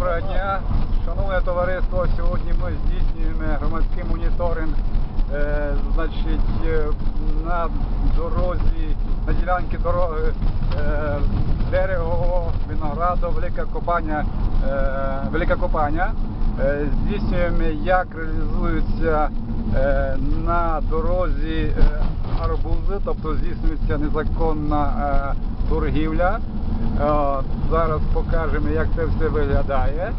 Доброго дня, шановне товариство. Сьогодні ми здійснюємо громадський моніторинг е, значить, е, на дорозі, на ділянці дороги е, Дерево, Виноградо, Велика Копаня, е, Велика Копаня. Е, здійснюємо, як реалізуються е, на дорозі е, арбузи, тобто здійснюється незаконна е, торгівля. Е, Зараз покажемо, як це все виглядає.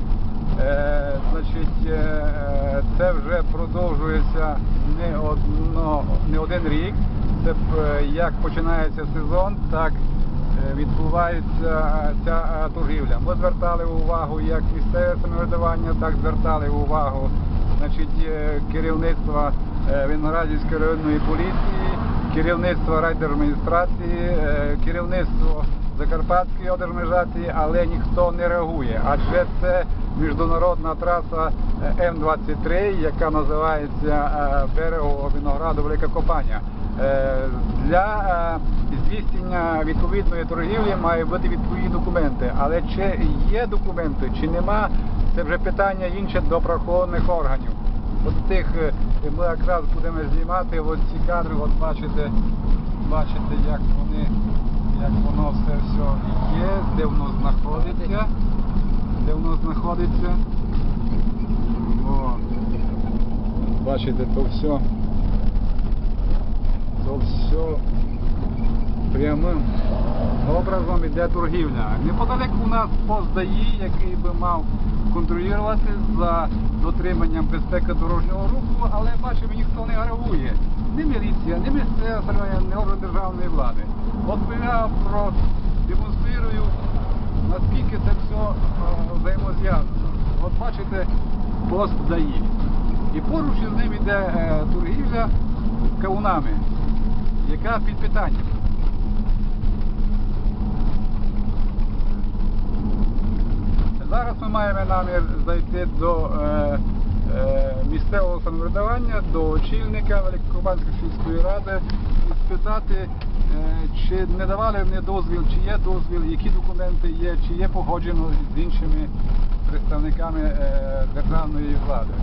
Е, Значить, е, це вже продовжується не, одно, не один рік. Це е, як починається сезон, так е, відбувається ця е, торгівля. Ми звертали увагу як місцеве самоврядування, так звертали увагу значить, керівництва Виноградівської районної поліції, керівництво райдержадміністрації, керівництво Закарпатської одержмежації, але ніхто не реагує. Адже це міжнародна траса е, М23, яка називається е, берегово Винограду Велика Копаня. Е, Для здійснення відповідної торгівлі мають бути відповідні документи. Але чи є документи, чи нема, це вже питання інше до правоохоронних органів. От тих ми якраз будемо знімати от ці кадри, от бачите, бачите, як вони, як воно все все є, де воно знаходиться, де воно знаходиться. О, бачите, то все, то все прямим образом іде торгівля. Неподалек у нас пост ДАІ, який би мав контролювати за дотриманням безпеки дорожнього руху, але бачимо, ніхто не реагує. Ні міліція, ні місцева самоврядування, ні орган державної влади. От я продемонструю, наскільки це все е, взаємозв'язано. От бачите, пост ДАІ. І поруч із ним іде е, торгівля кавунами, яка під питанням. Зараз ми маємо намір зайти до е, е, місцевого самоврядування, до очільника Великокубанської сільської ради спитати, е, чи не давали вони дозвіл, чи є дозвіл, які документи є, чи є погоджено з іншими представниками е, державної влади.